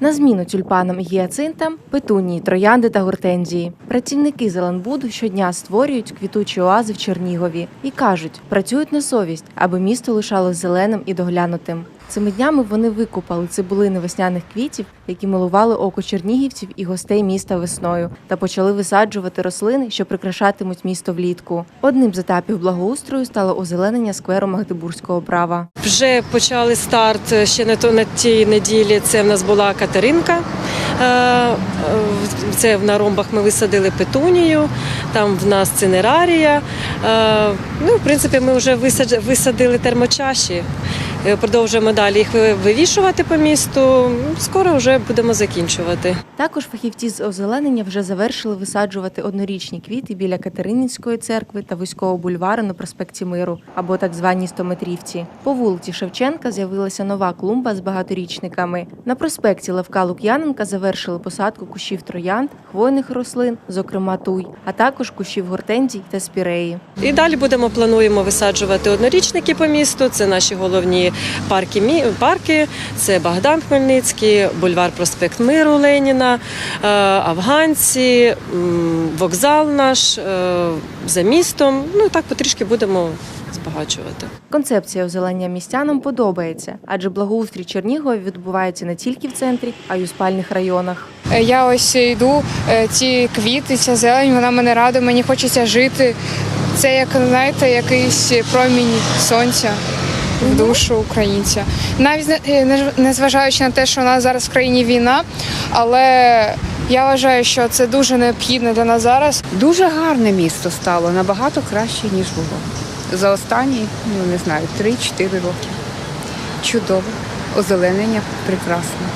На зміну тюльпанам і гіацинтам – петунії, троянди та гортензії. Працівники Зеленбуду щодня створюють квітучі оази в Чернігові і кажуть, працюють на совість, аби місто лишалось зеленим і доглянутим. Цими днями вони викупали цибулини весняних квітів, які милували око чернігівців і гостей міста весною, та почали висаджувати рослини, що прикрашатимуть місто влітку. Одним з етапів благоустрою стало озеленення скверу Магдебурзького права. Вже почали старт ще не то на тій неділі. Це в нас була Катеринка. Е, е, Це на ромбах ми висадили петунію, там в нас цинерарія. Е, Ну, в принципі, ми вже висадили термочаші. Е, Продовжуємо далі їх вивішувати по місту. Скоро вже будемо закінчувати. Також фахівці з озеленення вже завершили висаджувати однорічні квіти біля Катерининської церкви та вузького бульвару на проспекті Миру або так званій стометрівці. По вулиці Шевченка з'явилася нова клумба з багаторічниками. На проспекті Левка Лук'яненка завершили посадку кущів троянд, хвойних рослин, зокрема туй, а також кущів гортензій та спіреї. І далі будемо плануємо висаджувати однорічники по місту. Це наші головні парки. парки. Це Богдан Хмельницький, бульвар Проспект Миру Леніна, е, афганці, вокзал наш е, за містом. Ну так потрішки будемо збагачувати. Концепція озеленення містянам подобається, адже благоустрій Чернігова відбувається не тільки в центрі, а й у спальних районах. Е, Я ось йду, ці квіти, ця зелень, вона мене радує, мені хочеться жити. Це як знаєте, якийсь промінь сонця в душу українця. Навіть е, не- незважаючи на те, що у нас зараз в країні війна, але я вважаю, що це дуже необхідно для нас зараз. Дуже гарне місто стало, набагато краще, ніж було. За останні, ну не знаю, 3-4 роки. Чудово. Озеленення прекрасне.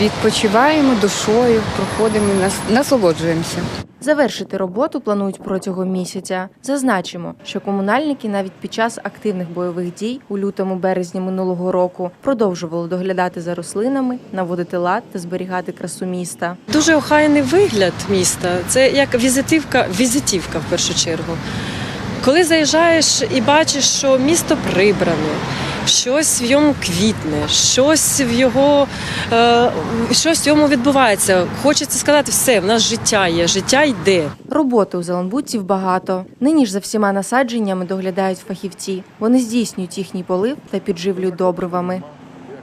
Відпочиваємо душою, проходимо, нас- насолоджуємося. Завершити роботу планують протягом місяця. Зазначимо, що комунальники навіть під час активних бойових дій у лютому-березні минулого року продовжували доглядати за рослинами, наводити лад та зберігати красу міста. Дуже охайний вигляд міста. Це як візитівка, візитівка в першу чергу. Коли заїжджаєш і бачиш, що місто прибране, щось в йому квітне, щось в його е, щось в йому відбувається. Хочеться сказати, все, в нас життя є, життя йде. Роботи у зеленбудців багато. Нині ж за всіма насадженнями доглядають фахівці. Вони здійснюють їхній полив та підживлюють добривами.